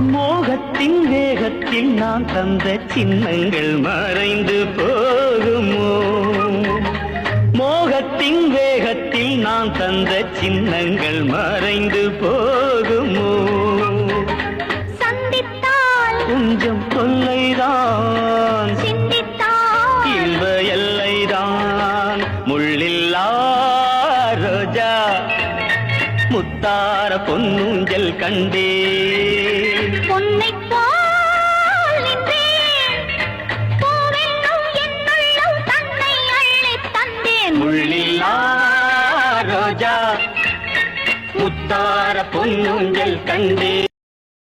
மோகத்தின் வேகத்தில் நான் தந்த சின்னங்கள் மறைந்து போகுமோ? மோகத்தின் வேகத்தில் நான் தந்த சின்னங்கள் மறைந்து போகுமோ? சந்தித்தால் கொஞ்சம் தொல்லைதான். இன்ப எல்லைதான். முள்ளில்லா ரோஜா. முத்தார பொன்னூஞ்சல் கண்டே. ராஜா. முத்தார பொன்னுங்கள் கண்டே.